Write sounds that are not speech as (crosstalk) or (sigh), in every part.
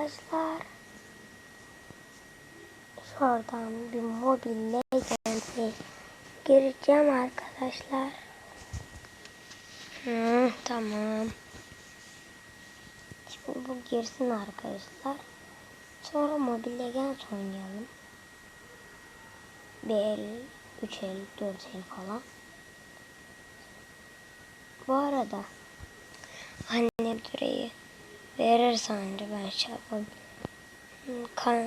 arkadaşlar. Şuradan bir mobil legend'e gireceğim arkadaşlar. Hı, tamam. Şimdi bu girsin arkadaşlar. Sonra mobil legend oynayalım. Bir el, üç el, dört el falan. Bu arada annem düreyi verirse anca ben şey yapabilirim. Ka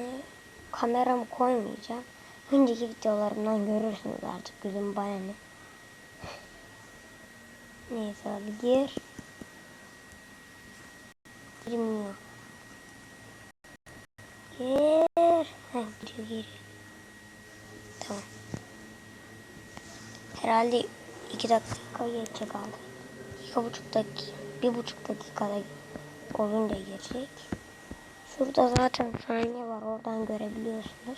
kameramı koymayacağım. Önceki videolarımdan görürsünüz artık gözüm bana ne. (laughs) Neyse hadi gir. Girmiyor. Gir. Heh giriyor giriyor. Tamam. Herhalde iki dakika geçecek aldı. İki buçuk dakika, bir buçuk dakikada olunca geçecek. Şurada zaten saniye var oradan görebiliyorsunuz.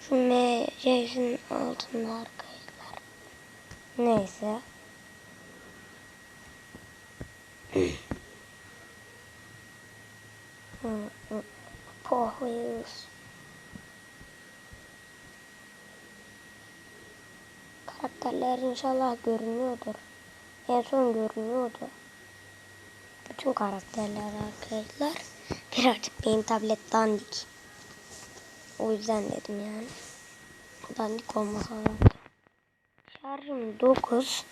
Şu MC'sin altında arkadaşlar. Neyse. Pohuyuz. Karakterler inşallah görünüyordur. En son görünüyordu. Bütün karakterler arkadaşlar. Birazcık benim tablet dandik. O yüzden dedim yani. Dandik olmasa da. Şarjım 9.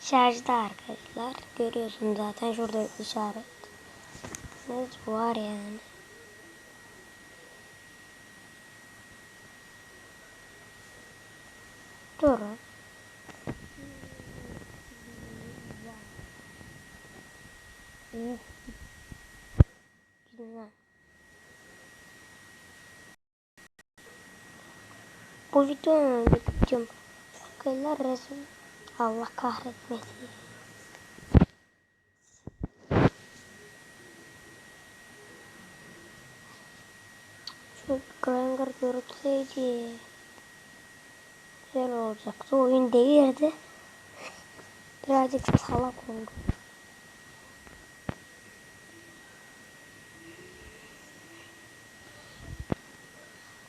Şarjda arkadaşlar. Görüyorsunuz zaten şurada işaret. Ne var yani. Durun. Güzel. Bu videonun videom Arkadaşlar resim Allah kahretmesin. Şu Granger görüntüseydi güzel olacaktı. Oyun değildi. Birazcık salak oldu.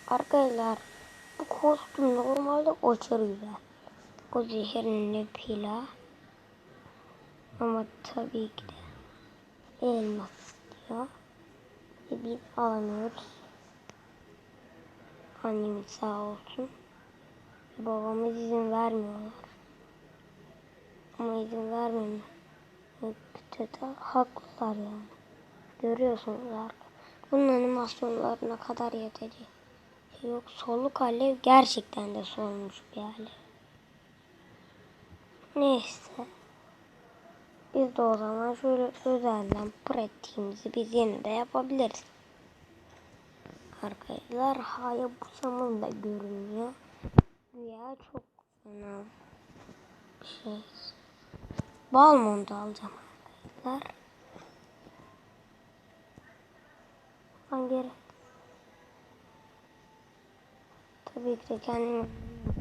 Arkadaşlar kostüm normalde aşırı güzel. O zehirli pila. Ama tabii ki de elmas diyor. Ve biz alamıyoruz. Annemiz sağ olsun. Babamız izin vermiyorlar. Ama izin vermiyor. Kötü haklılar yani. Görüyorsunuz arkadaşlar. Bunun animasyonlarına kadar yetecek. Yok soluk alev gerçekten de solmuş bir alev. Neyse. Biz de o zaman şöyle özelden pratiğimizi biz yine de yapabiliriz. Arkadaşlar Hayabusa'mın da görünüyor. Güya çok fena şey. Balmond alacağım arkadaşlar. Ben geri. Tabii ki de kendimi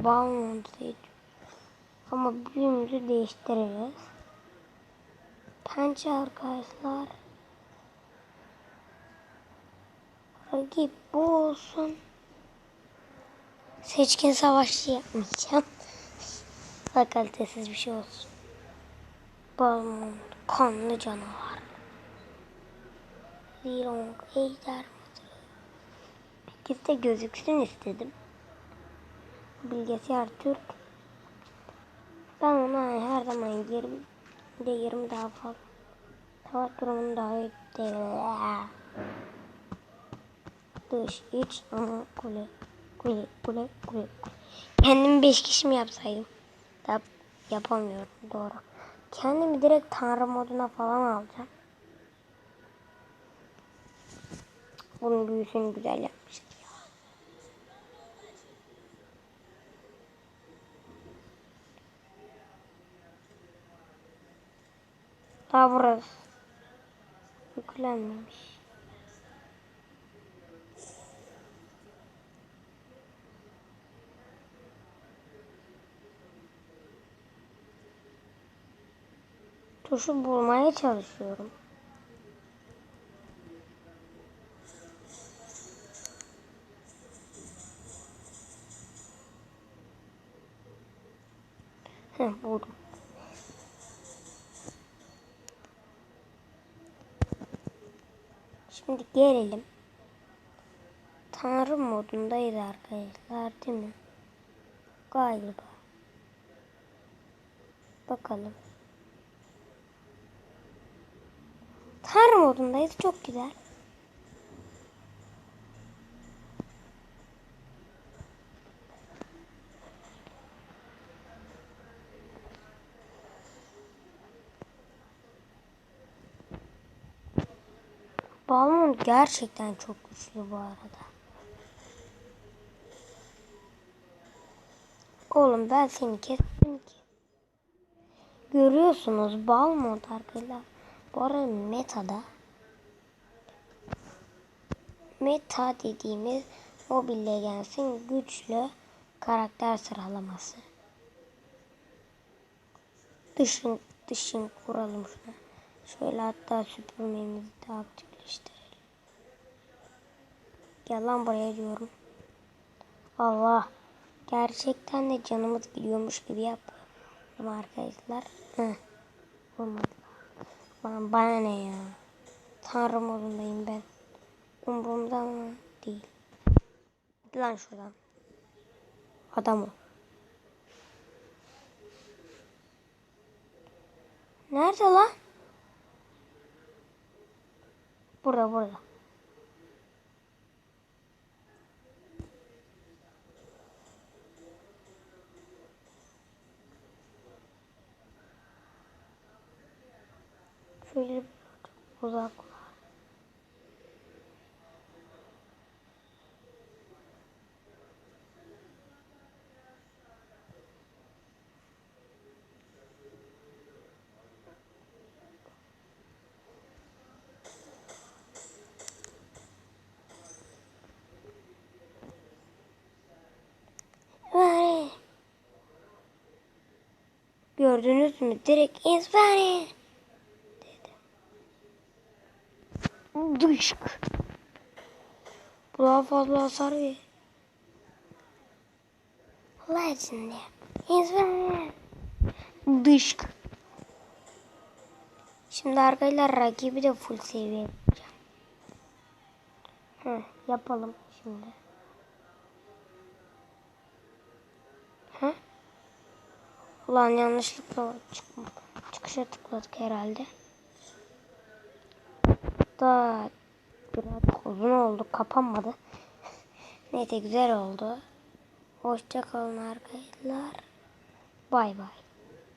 Balmond seçiyorum. Ama büyüğümüzü değiştiririz. Pençe arkadaşlar. Rakip bu olsun. Seçkin savaşçı yapmayacağım. (laughs) Daha kalitesiz bir şey olsun. Balmond kanlı canavar. Zilong ejder İkisi de gözüksün istedim. Bilgisayar Türk. Ben ona her zaman 20 de 20 daha fazla. Savaş durumunu daha iyi. Dış, iç, ama kule, kule, kule, kule. Kendimi 5 kişi mi yapsaydım? Da yapamıyorum doğru. Kendimi direkt tanrı moduna falan alacağım. Bunun büyüsünü güzel yapmışlar. Daha burası. Yüklenmemiş. Tuşu bulmaya çalışıyorum. Heh, buldum. Şimdi gelelim. Tanrı modundaydı arkadaşlar değil mi? Galiba. Bakalım. Tanrı modundayız. Çok güzel. Balmond gerçekten çok güçlü bu arada. Oğlum ben seni kestim ki. Görüyorsunuz Balmond arkadaşlar. Bu arada metada meta dediğimiz Mobile Legends'in güçlü karakter sıralaması. Dışın dışın kuralım şuna. Şöyle hatta süpürmemizi de aktifleştirelim. Gel lan buraya diyorum. Allah. Gerçekten de canımız gidiyormuş gibi yapıyorum arkadaşlar. Lan bana ne ya. Tanrı modundayım ben. Umurumda mı? Değil. Git lan şuradan. Adam ol. Nerede lan? Burada burada. Şöyle uzak. Gördünüz mü? Direkt izbari. Dedi. Dışk. Bu daha fazla hasar ver. Legendary. İzbari. Dışk. Şimdi arkadaşlar rakibi de full seviye yapacağım. Heh, yapalım şimdi. Ulan yanlışlıkla çıkma. Çıkışa tıkladık herhalde. Da biraz uzun oldu. Kapanmadı. Neyse güzel oldu. Hoşça kalın arkadaşlar. Bay bay.